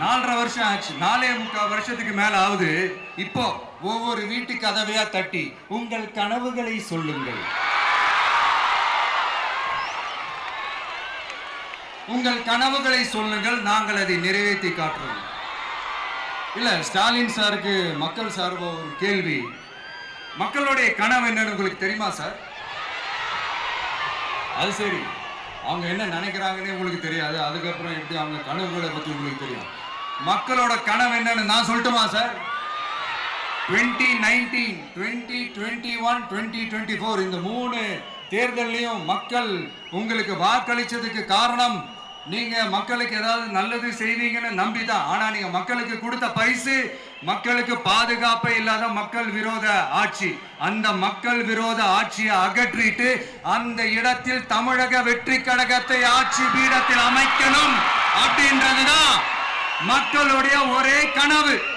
நாலரை வருஷம் ஆச்சு. நாலே முக்கால் வருஷத்துக்கு மேல ஆகுது. இப்போ ஒவ்வொரு வீட்டு கதவையா தட்டி உங்கள் கனவுகளை சொல்லுங்கள். உங்கள் கனவுகளை சொல்லுங்கள். நாங்கள் அதை நிறைவேற்றி காட்டுறோம். இல்ல ஸ்டாலின் சாருக்கு மக்கள் சார்பாக ஒரு கேள்வி. மக்களுடைய கனவு என்னன்னு உங்களுக்கு தெரியுமா சார்? அது சரி. அவங்க என்ன நினைக்கிறாங்கன்னே உங்களுக்கு தெரியாது. அதுக்கப்புறம் எப்படி அவங்க கனவுகளை பற்றி உங்களுக்கு தெரியும்? மக்களோட கனவு என்னன்னு நான் சொல்லட்டுமா sir? Twenty nineteen twenty twenty one twenty twenty four இந்த மூணு தேர்தல்லையும் மக்கள் உங்களுக்கு வாக்களித்ததுக்கு காரணம் நீங்கள் மக்களுக்கு ஏதாவது நல்லது செய்வீங்கன்னு நம்பி தான் ஆனால் நீங்கள் மக்களுக்கு கொடுத்த பரிசு மக்களுக்கு பாதுகாப்பே இல்லாத மக்கள் விரோத ஆட்சி. அந்த மக்கள் விரோத ஆட்சியை அகற்றிட்டு அந்த இடத்தில் தமிழக வெற்றி கழகத்தை ஆட்சி பீடத்தில் அமைக்கணும் அப்படின்றதுதான் மக்களுடைய ஒரே கனவு.